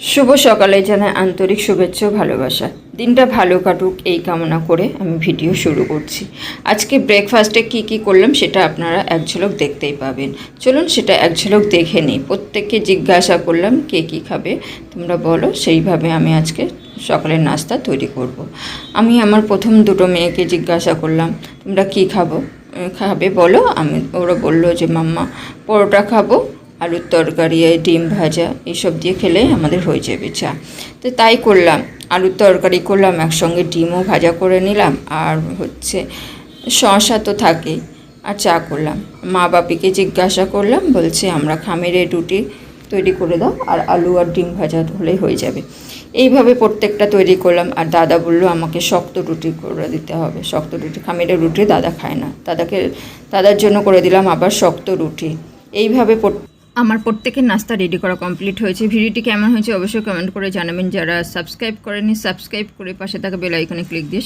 শুভ সকালে জানাই আন্তরিক শুভেচ্ছা ভালোবাসা। দিনটা ভালো কাটুক এই কামনা করে আমি ভিডিও শুরু করছি। আজকে ব্রেকফাস্টে কি কি করলাম সেটা আপনারা এক ঝলক দেখতেই পাবেন। চলুন সেটা এক ঝলক দেখে নিই। প্রত্যেককে জিজ্ঞাসা করলাম, কে কী খাবে? তোমরা বলো, সেইভাবে আমি আজকে সকালের নাস্তা তৈরি করব। আমি আমার প্রথম দুটো মেয়েকে জিজ্ঞাসা করলাম, তোমরা কি খাব? খাবে বলো? আমি, ওরা বলল যে, মাম্মা, পরোটা খাব আলুর তরকারি ডিম ভাজা এইসব দিয়ে খেলে আমাদের হয়ে যাবে চা তো তাই করলাম। আলুর তরকারি করলাম, একসঙ্গে ডিমও ভাজা করে নিলাম। আর হচ্ছে শশা তো থাকেই আর চা করলাম। মা বাপিকে জিজ্ঞাসা করলাম, বলছে, আমরা খামেরে রুটি তৈরি করে দাও, আর আলু আর ডিম ভাজা হলেই হয়ে যাবে। এইভাবে প্রত্যেকটা তৈরি করলাম, আর দাদা বলল, আমাকে শক্ত রুটি করে দিতে হবে। শক্ত রুটি, খামিরের রুটি দাদা খায় না। দাদাকে, দাদার জন্য করে দিলাম আবার শক্ত রুটি। এইভাবে আমার প্রত্যেকের নাস্তা রেডি করা কমপ্লিট হয়েছে। ভিডিওটি কেমন হয়েছে অবশ্যই কমেন্ট করে জানাবেন। যারা সাবস্ক্রাইব করেনি সাবস্ক্রাইব করে পাশে থাকা বেল আইকনে ক্লিক দিয়ে